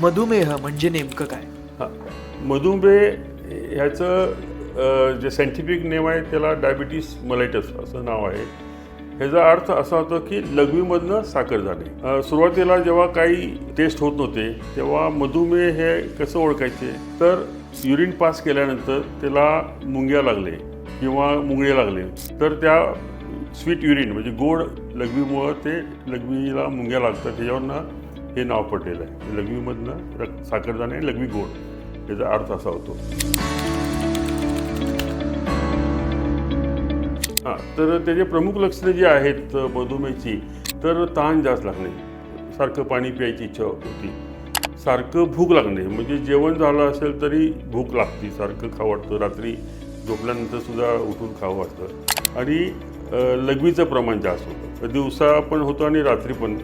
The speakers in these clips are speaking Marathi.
मधुमेह म्हणजे नेमकं काय? हां मधुमेह ह्याचं जे सायंटिफिक नेम आहे त्याला डायबिटीस मलायटस असं नाव आहे. ह्याचा अर्थ असा होतो की लघवीमधनं साखर जाणे सुरुवातीला जेव्हा काही टेस्ट होत नव्हते तेव्हा मधुमेह हे कसं ओळखायचे? तर युरिन पास केल्यानंतर त्याला मुंग्या लागले किंवा मुंगळे लागले. तर त्या स्वीट युरिन म्हणजे गोड लघवीमुळं ते लघवीला मुंग्या लागतात. त्याच्यावरनं हे नाव पडलेलं आहे. लघवीमधनं रक्त साखरदाणे आणि लघवी गोड. याचा अर्थ असा होतो. हां तर त्याचे प्रमुख लक्षणं जी आहेत मधुमेहची तर ताण जास्त लागणे. सारखं पाणी प्यायची इच्छा होती. सारखं भूक लागणे. म्हणजे जेवण झालं असेल तरी भूक लागते. सारखं खावं वाटतं. रात्री झोपल्यानंतर सुद्धा उठून खावं वाटतं. आणि लघवीचं प्रमाण जास्त होतं. दिवसा पण होतं आणि रात्री पण.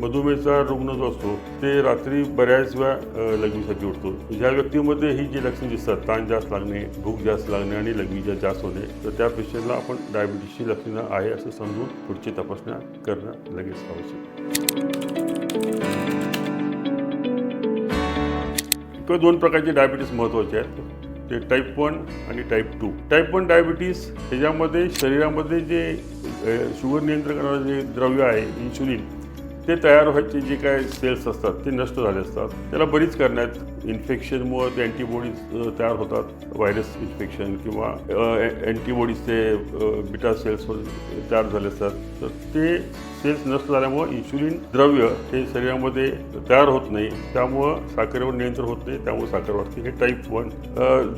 मधुमेहचा रुग्ण जो असतो ते रात्री बऱ्याच वेळा लघवीसाठी उठतो. ज्या व्यक्तीमध्ये ही जी लक्षणं दिसतात ताण जास्त लागणे भूक जास्त लागणे आणि लघवी जास्त होणे तर त्या पेशंटला आपण डायबिटीसची लक्षणं आहे असं समजून पुढची तपासण्या करणं लगेच आवश्यक. किंवा दोन प्रकारचे डायबिटीस महत्त्वाचे आहेत. ते टाईप वन आणि type two type one diabetes ह्याच्यामध्ये शरीरामध्ये जे शुगर नियंत्रण करणारं जे द्रव्य आहे इन्सुलिन ते तयार व्हायचे जे काय सेल्स असतात ते नष्ट झाले असतात. त्याला बरीच करण्यात इन्फेक्शनमुळं ते अँटीबॉडीज तयार होतात. व्हायरस इन्फेक्शन किंवा अँटीबॉडीजचे बिटा सेल्स तयार झाले असतात. तर ते सेल्स नष्ट झाल्यामुळं इन्शुलिन द्रव्य हे शरीरामध्ये तयार होत नाही. त्यामुळं साखरेवर नियंत्रण होत नाही. त्यामुळे साखर वाढते. हे टाईप वन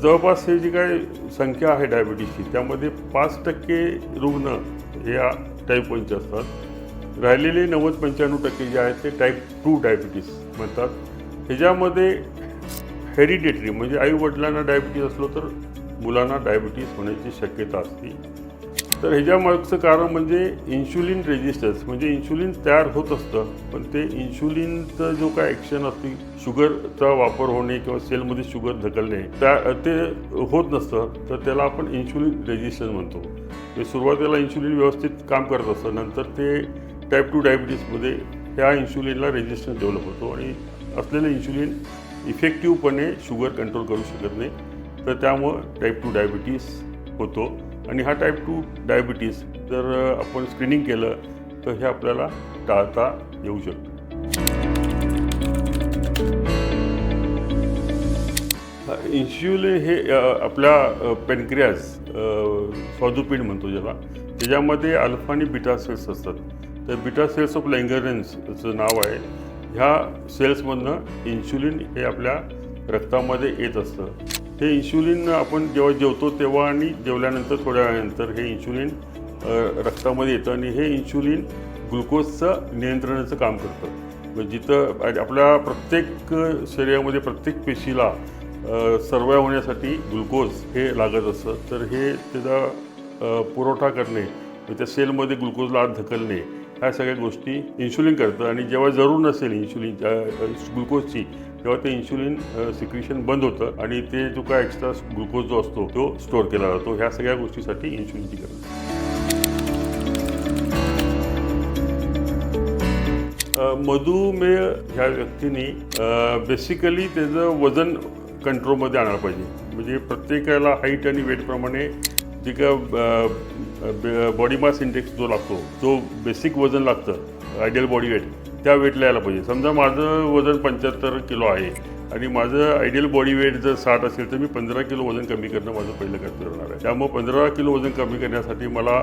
जवळपास हे जी काय संख्या आहे डायबिटीसची त्यामध्ये पाच टक्के रुग्ण हे या टाईप वनचे असतात. राहिलेले नव्वद पंच्याण्णव टक्के जे आहेत ते टाईप टू डायबिटीस म्हणतात. ह्याच्यामध्ये हेरिडेटरी म्हणजे आई वडिलांना डायबिटीस असलो तर मुलांना डायबिटीस होण्याची शक्यता असते. तर ह्याच्यामागचं कारण म्हणजे इन्शुलिन रेजिस्टन्स म्हणजे इन्शुलिन तयार होत असतं पण ते इन्शुलिनचं जो काय ॲक्शन असते शुगरचा वापर होणे किंवा सेलमध्ये शुगर ढकलणे त्या ते होत नसतं तर त्याला आपण इन्शुलिन रेजिस्टन्स म्हणतो. ते सुरुवातीला इन्शुलिन व्यवस्थित काम करत असतं नंतर ते टाईप टू डायबिटीसमध्ये ह्या इन्शुलिनला रेजिस्टन्स डेव्हलप होतो आणि असलेलं इन्शुलिन इफेक्टिव्हपणे शुगर कंट्रोल करू शकत नाही. तर त्यामुळं टाईप टू डायबिटीस होतो. आणि हा टाईप टू डायबिटीस जर आपण स्क्रीनिंग केलं तर हे आपल्याला टाळता येऊ शकतं. इन्शुलिन हे आपल्या पेनक्रियाज स्वादुपिंड म्हणतो ज्याला. त्याच्यामध्ये अल्फा आणि बिटा सेल्स असतात. तर बिटा सेल्स ऑफ लँगरन्सचं नाव आहे. ह्या सेल्समधनं इन्शुलिन हे आपल्या रक्तामध्ये येत असतं. हे इन्शुलिन आपण जेव्हा जेवतो तेव्हा आणि जेवल्यानंतर थोड्या वेळानंतर हे इन्शुलिन रक्तामध्ये येतं आणि हे इन्शुलिन ग्लुकोजचं नियंत्रणाचं काम करतं. म्हणजे जिथं आपल्या प्रत्येक शरीरामध्ये प्रत्येक पेशीला सर्वाय होण्यासाठी ग्लुकोज हे लागत असतं. तर हे त्याचा पुरवठा करणे त्या सेलमध्ये ग्लुकोजला आत ढकलणे ह्या सगळ्या गोष्टी इन्शुलिन करतं. आणि जेव्हा जरूर नसेल इन्शुलिन ग्लुकोजची तेव्हा ते इन्शुलिन सिक्रिशन बंद होतं. आणि ते जो काय एक्स्ट्रा ग्लुकोज जो असतो तो स्टोअर केला जातो. ह्या सगळ्या गोष्टीसाठी इन्शुलिनची गरज मधुमेह ह्या व्यक्तीने बेसिकली त्याचं वजन कंट्रोलमध्ये आणायला पाहिजे. म्हणजे प्रत्येकाला हाईट आणि वेटप्रमाणे जे काय बॉडी मास इंडेक्स जो लागतो जो बेसिक वजन लागतं आयडियल बॉडी वेट त्या वेटला यायला पाहिजे. समजा माझं वजन पंच्याहत्तर किलो आहे आणि माझं आयडियल बॉडी वेट जर साठ असेल तर मी पंधरा किलो वजन कमी करणं माझं पहिलं कर्तव्य राहणार आहे. त्यामुळे पंधरा किलो वजन कमी करण्यासाठी मला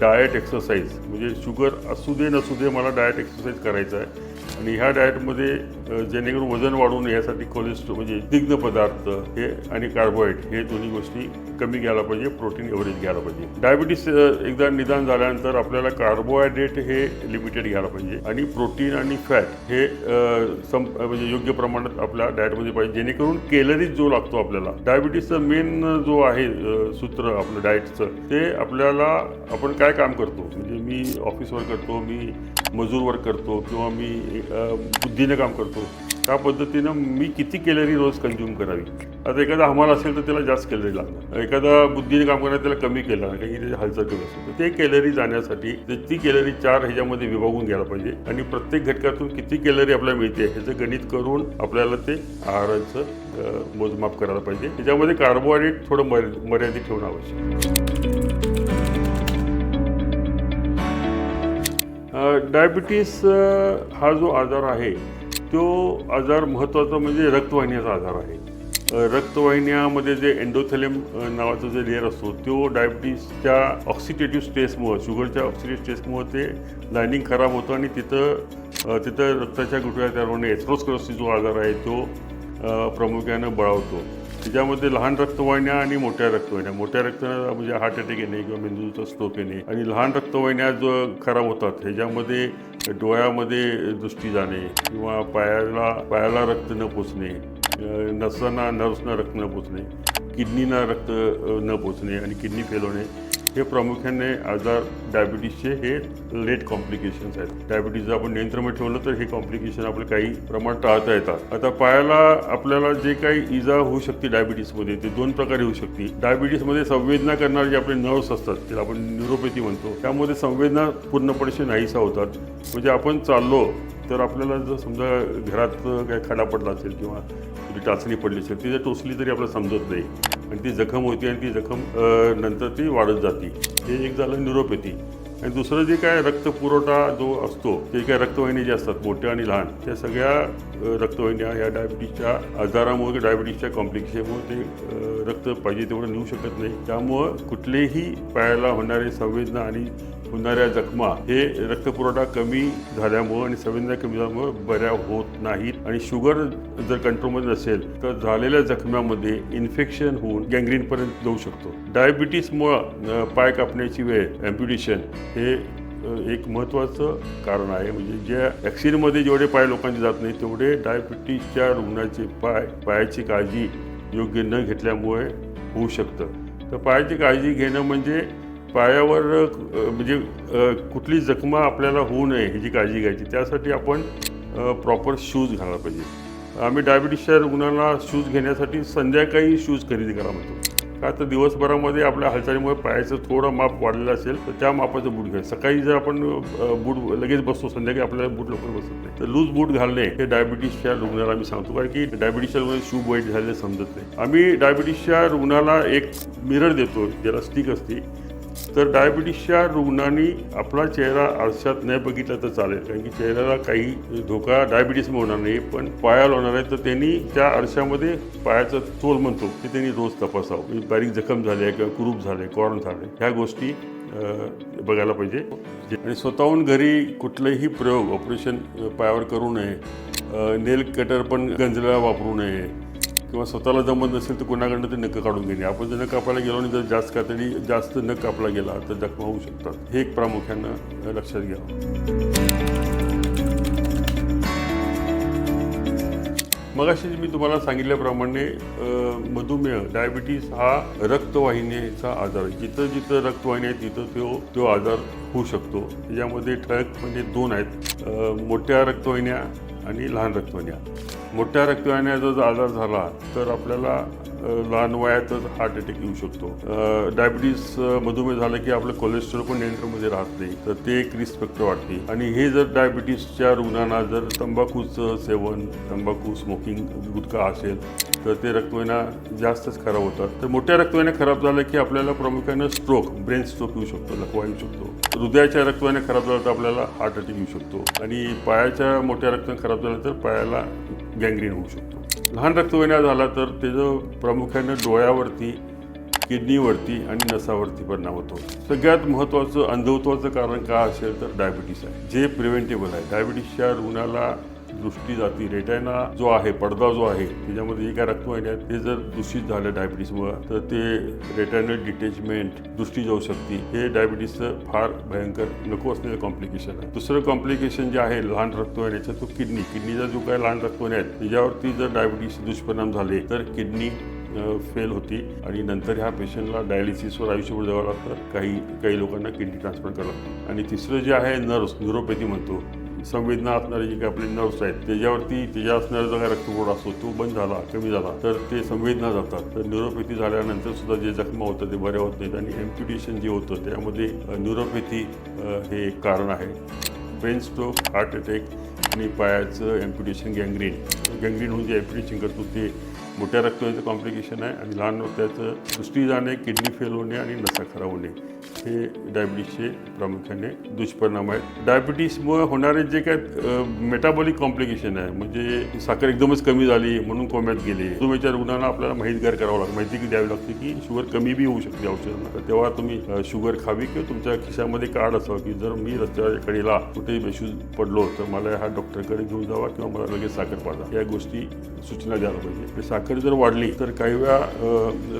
डाएट एक्सरसाइज म्हणजे शुगर असू दे नसू दे मला डाएट एक्सरसाइज करायचं आहे. आणि ह्या डाएटमध्ये जेणेकरून वजन वाढून यासाठी कोलेस्ट्रॉल म्हणजे तिग्ध पदार्थ हे आणि कार्बोहायड्रेट हे दोन्ही गोष्टी कमी घ्यायला पाहिजे प्रोटीन एव्हरेज घ्यायला पाहिजे. डायबिटीस एकदा निदान झाल्यानंतर आपल्याला कार्बोहायड्रेट हे लिमिटेड घ्यायला पाहिजे आणि प्रोटीन आणि फॅट हे सम म्हणजे योग्य प्रमाणात आपल्या डाएटमध्ये पाहिजे. जेणेकरून कॅलरीज जो लागतो आपल्याला डायबिटीसचा मेन जो आहे सूत्र आपलं डाएटचं ते आपल्याला आपण काय काम करतो? म्हणजे मी ऑफिसवर करतो मी मजूर वर्क करतो किंवा मी बुद्धीने काम करतो त्या पद्धतीनं मी किती कॅलरी रोज कंझ्युम करावी? आता एखादा हमाल असेल तर त्याला जास्त कॅलरी लागणार. एखादा बुद्धीने काम करणार त्याला कमी केलं काही त्याची हालचाल कमी असेल तर ते कॅलरी जाण्यासाठी ते ती कॅलरी चार ह्याच्यामध्ये विभागून घ्यायला पाहिजे. आणि प्रत्येक घटकातून किती कॅलरी आपल्याला मिळते ह्याचं गणित करून आपल्याला ते आहाराचं मोजमाप करायला पाहिजे. त्याच्यामध्ये कार्बोहायड्रेट थोडं मर मर्यादित ठेवणं आवश्यक डायबिटीस हा जो आजार आहे तो आजार महत्त्वाचा म्हणजे रक्तवाहिन्याचा आजार आहे. रक्तवाहिन्यामध्ये जे एन्डोथेलियम नावाचा जे लेअर असतो तो डायबिटीसच्या ऑक्सिटेटिव्ह स्ट्रेसमुळं शुगरच्या ऑक्सिटेटिव्ह स्ट्रेसमुळं ते लायनिंग खराब होतं आणि तिथं तिथं रक्ताच्या गुठळ्या तयार होणे जो आजार आहे तो प्रामुख्यानं बळावतो. त्याच्यामध्ये लहान रक्तवाहिन्या आणि मोठ्या रक्तवाहिन्या. मोठ्या रक्तवाहिन्या म्हणजे हार्ट अटॅक येणे किंवा मेंदूचा स्ट्रोक येणे. आणि लहान रक्तवाहिन्या जो खराब होतात ह्याच्यामध्ये डोळ्यामध्ये दृष्टी जाणे किंवा पायाला पायाला रक्त न पोचणे नसांना नर्व्सना रक्त न पोचणे किडनीना रक्त न पोचणे आणि किडनी फेल होणे. हे प्रामुख्याने आजार डायबिटीसचे हे लेट कॉम्प्लिकेशन्स आहेत. डायबिटीस आपण नियंत्रण ठेवलं तर हे कॉम्प्लिकेशन आपले काही प्रमाणात टाळता येतात. आता पायाला आपल्याला जे काही इजा होऊ शकते डायबिटीसमध्ये ते दोन प्रकारे होऊ शकते. डायबिटीसमध्ये संवेदना करणारे जे आपले नर्व्स असतात त्याला आपण न्युरोपॅथी म्हणतो त्यामध्ये संवेदना पूर्णपणे नाहीसा होतात. म्हणजे आपण चाललो तर आपल्याला जर समजा घरात काही खडा पडला असेल किंवा टाचणी पडली असेल ती जर टोचली तरी आपल्याला समजत नाही. आणि ती जखम होती आणि ती जखम नंतर ती वाढत जाते. हे एक झालं न्युरोपॅथी. आणि दुसरं जे काय रक्तपुरवठा जो असतो ते काय रक्तवाहिनी जे असतात मोठ्या आणि लहान त्या सगळ्या रक्तवाहिन्या या डायबिटीसच्या आजारामुळे डायबिटीसच्या कॉम्प्लिकेशनमुळे ते रक्त पाहिजे तेवढं नेऊ शकत नाही. त्यामुळं कुठलेही पायाला होणारे संवेदना आणि होणाऱ्या जखमा हे रक्तपुरवठा कमी झाल्यामुळं आणि संवेदना कमी झाल्यामुळं बऱ्या होत नाहीत. आणि शुगर जर कंट्रोलमध्ये नसेल तर झालेल्या जखम्यामध्ये इन्फेक्शन होऊन गँग्रीनपर्यंत जाऊ शकतो. डायबिटीसमुळं पाय कापण्याची वेळ ॲम्प्युटेशन हे एक महत्त्वाचं कारण आहे. म्हणजे ज्या ॲक्सिडेंटमध्ये जेवढे पाय लोकांचे जात नाही तेवढे डायबिटीसच्या रुग्णाचे पाय पायाची काळजी योग्य न घेतल्यामुळे होऊ शकतं. तर पायाची काळजी घेणं म्हणजे पायावर म्हणजे कुठली जखमा आपल्याला होऊ नये ह्याची काळजी घ्यायची. त्यासाठी आपण प्रॉपर शूज घालायला पाहिजे. आम्ही डायबिटीसच्या रुग्णांना शूज घेण्यासाठी संध्याकाळी शूज खरेदी करा म्हणतो. का तर दिवसभरामध्ये आपल्या हालचालीमुळे पायाचं थोडं माप वाढलेलं असेल तर त्या मापाचं बूट घ्या. सकाळी जर आपण बूट लगेच बसतो संध्याकाळी आपल्याला बूट लवकर बसत नाही. तर लूज बूट घालणे हे डायबिटीसच्या रुग्णाला आम्ही सांगतो कारण की डायबिटीसच्या रुग्णाला शूज वाईट झालेलं समजत नाही. आम्ही डायबिटीसच्या रुग्णाला एक मिरर देतो ज्याला स्टिक असते. तर डायबिटीसच्या रुग्णांनी आपला चेहरा आरशात नाही बघितला तर चालेल. कारण की चेहऱ्याला काही धोका डायबिटीसमुळे होणार नाही पण पायाला होणार आहे. तर त्यांनी त्या आरशामध्ये पायाचा तोल म्हणतो ते त्यांनी रोज तपासावं. म्हणजे बारीक जखम झाली किंवा कुरूप झाले कॉर्न झाले ह्या गोष्टी बघायला पाहिजे. आणि स्वतःहून घरी कुठलेही प्रयोग ऑपरेशन पायावर करू नये. नेल कटर पण गंजला वापरू नये. किंवा स्वतःला जमत नसेल तर कोणाकडनं ते नख काढून घेणे. आपण जर नख कापायला गेलो आणि जर जास्त कातडी जास्त नख कापला गेला तर जखमा होऊ शकतात. हे एक प्रामुख्यानं लक्षात घ्यावं. मगाशी मी तुम्हाला सांगितल्याप्रमाणे मधुमेह डायबिटीस हा रक्तवाहिनीचा आजार आहे. जिथं जिथं रक्तवाहिनी आहे तिथं तो तो आजार होऊ शकतो. यामध्ये ठळक म्हणजे दोन आहेत. मोठ्या रक्तवाहिन्या आणि लहान रक्तवाहिन्या. मोठ्या रक्तवाहिन्याचा जर आजार झाला तर आपल्याला लहान वयातच हार्ट अटॅक येऊ शकतो. डायबिटीस मधुमेह झालं की आपलं कोलेस्ट्रॉल पण नियंत्रणमध्ये राहत नाही तर ते एक रिस्क फॅक्टर वाटते. आणि हे जर डायबिटीसच्या रुग्णांना जर तंबाखूचं सेवन तंबाखू स्मोकिंग गुटखा असेल तर ते रक्तवाहिन्या जास्तच खराब होतात. तर मोठ्या रक्तवाहिन्या खराब झाल्या की आपल्याला प्रामुख्यानं स्ट्रोक ब्रेन स्ट्रोक येऊ शकतो लकवा येऊ शकतो. हृदयाच्या रक्तवाहिन्या खराब झाल्या तर आपल्याला हार्ट अटॅक येऊ शकतो. आणि पायाच्या मोठ्या रक्तवाहिन्या खराब झाल्या तर पायाला गँग्रीन होऊ शकतो. लहान रक्तवाहिन्या झाला तर त्याचं प्रामुख्यानं डोळ्यावरती किडनीवरती आणि नसावरती परिणाम होतो. सगळ्यात महत्त्वाचं अंधत्वाचं कारण काय असेल तर डायबिटीस आहे. जे प्रिव्हेंटेबल आहे. डायबिटीसच्या रुग्णाला दृष्टी जाती रेटायना जो आहे पडदा जो आहे त्याच्यामध्ये जे काय रक्तवाहिन्या आहेत ते जर दूषित झालं डायबिटीसमुळं तर ते रेटायनल डिटॅचमेंट दृष्टी जाऊ शकते. हे डायबिटीसचं फार भयंकर नको असलेलं कॉम्प्लिकेशन आहे. दुसरं कॉम्प्लिकेशन जे आहे लहान रक्तवाहिन्याचं तो किडनी. किडनीचा जो काय लहान रक्तवाहिन्या आहेत त्याच्यावरती जर डायबिटीस दुष्परिणाम झाले तर किडनी फेल होती. आणि नंतर ह्या पेशंटला डायलिसिसवर आयुष्यभर जावं लागतं. काही काही लोकांना किडनी ट्रान्सफर करावं लागतं. आणि तिसरं जे आहे नर्स न्युरोपॅथी म्हणतो. संवेदना असणारे जे काही आपले नर्व्स आहेत त्याच्यावरती त्याच्या असणारा जो काही रक्तपुरवठा असतो तो बंद झाला कमी झाला तर ते संवेदना जातात. तर न्युरोपॅथी झाल्यानंतर सुद्धा जे जखमा होतं ते बरे होत नाहीत. आणि एम्प्युटेशन जे होतं त्यामध्ये न्युरोपॅथी हे एक कारण आहे. ब्रेन स्ट्रोक हार्ट अटॅक आणि पायाचं एम्प्युटेशन गँग्रीन गँग्रीन होऊन जे एम्प्युटेशन करतो ते मोठ्या रक्तवाहिनीचं कॉम्प्लिकेशन आहे आणि लहान त्याचं दृष्टी जाणे किडनी फेल होणे आणि नसा खराब होणे. हे डायबिटीसचे प्रामुख्याने दुष्परिणाम आहेत. डायबिटीसमुळे होणारे जे काय मेटाबॉलिक कॉम्प्लिकेशन आहे म्हणजे साखर एकदमच कमी झाली म्हणून कोम्यात गेले. मधुमेहच्या रुग्णांना आपल्याला माहितगार करावं लागतं. माहिती द्यावी लागते की शुगर कमी बी होऊ शकते औषधांना. तर तेव्हा तुम्ही शुगर खावी किंवा तुमच्या खिशामध्ये कार्ड असावं की जर मी रस्त्याच्या कडेला कुठेही बेशूज पडलो तर मला ह्या डॉक्टरकडे घेऊन जावा किंवा मला लगेच साखर पाजा. या गोष्टी सूचना द्यायला पाहिजे. ते साखर जर वाढली तर काही वेळा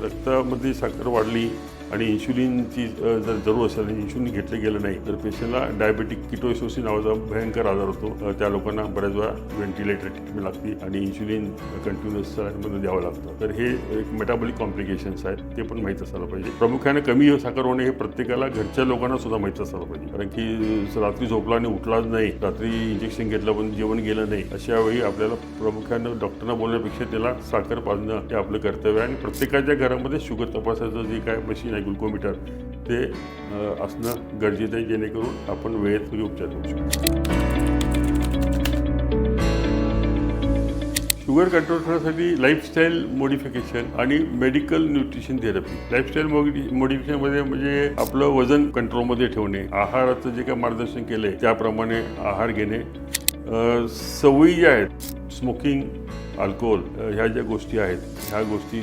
रक्तामध्ये साखर वाढली आणि इन्शुलिनची जर जरूर असेल आणि इन्शुलिन घेतलं गेलं नाही तर पेशंटला डायबेटिक किटोसिस नावाचा भयंकर आजार होतो. त्या लोकांना बऱ्याच वेळा व्हेंटिलेटर ट्रीटमेंट लागते आणि इन्शुलिन कंटिन्युअसमध्ये द्यावं लागतं. तर हे एक मेटाबॉलिक कॉम्प्लिकेशन्स आहेत ते पण माहीत असायला पाहिजे. प्रामुख्याने कमी साखर होणे हे प्रत्येकाला घरच्या लोकांना सुद्धा माहीत असायला पाहिजे. कारण की रात्री झोपला आणि उठलाच नाही रात्री इंजेक्शन घेतलं पण जेवण गेलं नाही अशा वेळी आपल्याला प्रामुख्यानं डॉक्टरना बोलण्यापेक्षा त्याला साखर पाजणं हे आपलं कर्तव्य आहे. आणि प्रत्येकाच्या घरामध्ये शुगर तपासायचं जे काय मशीन आहे ग्लुकोमीटर ते असणं गरजेचं आहे जेणेकरून आपण वेळेत घरी उपचार करू शकतो शुगर कंट्रोल करण्यासाठी लाईफस्टाईल मोडिफिकेशन आणि मेडिकल न्यूट्रिशन थेरपी लाईफस्टाईल मॉडिफिकेशनमध्ये म्हणजे आपलं वजन कंट्रोलमध्ये ठेवणे आहाराचं जे काय मार्गदर्शन केलं आहे त्याप्रमाणे आहार घेणे सवयी ज्या आहेत स्मोकिंग अल्कोहोल ह्या ज्या गोष्टी आहेत ह्या गोष्टी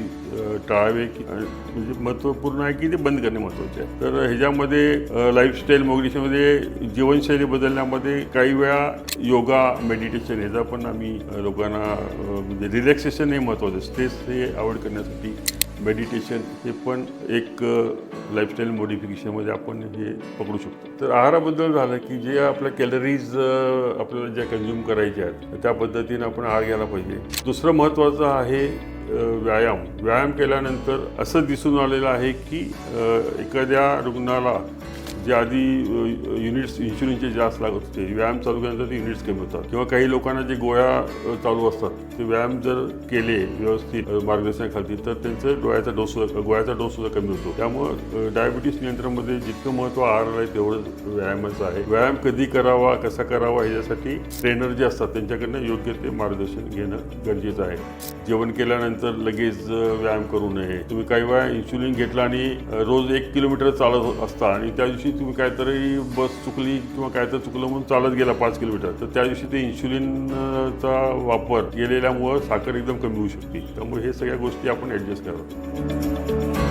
टाळावे की म्हणजे महत्त्वपूर्ण आहे की ते बंद करणे महत्त्वाचे आहे. तर ह्याच्यामध्ये लाईफस्टाईल मोडिफिकेशनमध्ये जीवनशैली बदलण्यामध्ये काही वेळा योगा मेडिटेशन ह्याचा पण आम्ही लोकांना म्हणजे रिलॅक्सेशन हे महत्त्वाचं आहे. स्ट्रेस हे अवॉइड करण्यासाठी मेडिटेशन हे पण एक लाईफस्टाईल मोडिफिकेशनमध्ये आपण हे पकडू शकतो. तर आहाराबद्दल झालं की जे आपल्या कॅलरीज आपल्याला ज्या कन्झ्युम करायच्या आहेत त्या पद्धतीने आपण आहार घ्यायला पाहिजे. दुसरं महत्त्वाचं आहे व्यायाम. व्यायाम केल्यानंतर असं दिसून आलेलं आहे की एखाद्या रुग्णाला जे आधी युनिट्स इन्शुलिनचे जास्त लागत होते व्यायाम चालू केल्यानंतर ते युनिट्स कमी होतात. किंवा काही लोकांना जे गोळ्या चालू असतात ते व्यायाम जर केले व्यवस्थित मार्गदर्शनाखाली तर त्यांचं डोळ्याचा डोस गोळ्याचा डोस सुद्धा कमी होतो. त्यामुळं डायबिटीस नियंत्रणामध्ये जितकं महत्त्व आहार आहे तेवढंच व्यायामाचं आहे. व्यायाम कधी करावा कसा करावा याच्यासाठी ट्रेनर जे असतात त्यांच्याकडनं योग्य ते मार्गदर्शन घेणं गरजेचं आहे. जेवण केल्यानंतर लगेच व्यायाम करू नये. तुम्ही काही वेळा इन्शुलिन घेतला आणि रोज एक किलोमीटर चालत असता आणि त्या दिवशी तुम्ही काहीतरी बस चुकली किंवा काहीतरी चुकलं म्हणून चालत गेला पाच किलोमीटर तर त्या दिवशी ते इन्शुलिनचा वापर केलेल्यामुळं साखर एकदम कमी होऊ शकते. त्यामुळे हे सगळ्या गोष्टी आपण ॲडजस्ट करतो